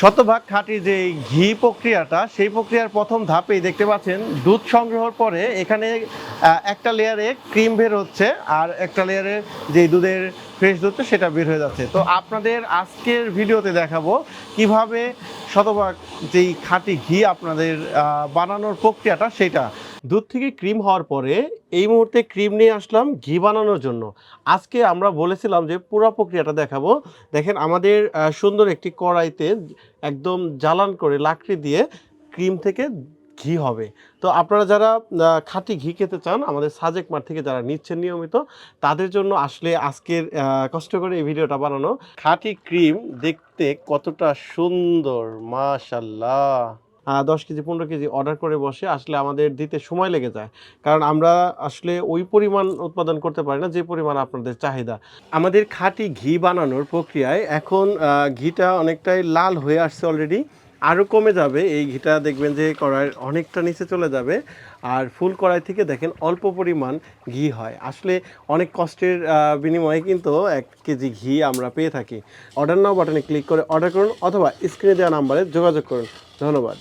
শতভাগ খাঁটি যে ঘি প্রক্রিয়াটা, সেই প্রক্রিয়ার প্রথম ধাপেই দেখতে পাচ্ছেন, দুধ সংগ্রহের পরে এখানে একটা লেয়ারে ক্রিম বের হচ্ছে, আর একটা লেয়ারে যে দুধের ফ্রেশ দুধ সেটা বের হয়ে যাচ্ছে। তো আপনাদের আজকের ভিডিওতে দেখাবো কীভাবে শতভাগ যেই খাঁটি ঘি আপনাদের বানানোর প্রক্রিয়াটা, সেটা দুধ থেকে ক্রিম হওয়ার পরে এই মুহূর্তে ক্রিম নিয়ে আসলাম ঘি বানানোর জন্য। আজকে আমরা বলেছিলাম যে পুরো প্রক্রিয়াটা দেখাবো। দেখেন আমাদের সুন্দর একটি কড়াইতে একদম জ্বালান করে লাকড়ি দিয়ে ক্রিম থেকে ঘি হবে। তো আপনারা যারা খাঁটি ঘি খেতে চান, আমাদের সাজেক মাঠ থেকে যারা নিচ্ছেন নিয়মিত, তাদের জন্য আসলে আজকের কষ্ট করে এই ভিডিওটা বানানো খাঁটি ক্রিম দেখতে কতটা সুন্দর, মাশাল্লাহ! দশ কেজি, পনেরো কেজি অর্ডার করে বসে আসলে আমাদের দিতে সময় লেগে যায়। কারণ আমরা আসলে ওই পরিমাণ উৎপাদন করতে পারি না, যে পরিমাণ আপনাদের চাহিদা। আমাদের খাঁটি ঘি বানানোর প্রক্রিয়ায় এখন ঘিটা অনেকটাই লাল হয়ে আসছে অলরেডি আরও কমে যাবে, এই ঘিটা দেখবেন যে কড়াইয়ের অনেকটা নিচে চলে যাবে। আর ফুল কড়াই থেকে দেখেন অল্প পরিমাণ ঘি হয়। আসলে অনেক কষ্টের বিনিময়ে কিন্তু এক কেজি ঘি আমরা পেয়ে থাকি। অর্ডার নাও বাটনে ক্লিক করে অর্ডার করুন অথবা স্ক্রিনে দেওয়া নাম্বারে যোগাযোগ করুন। ধন্যবাদ।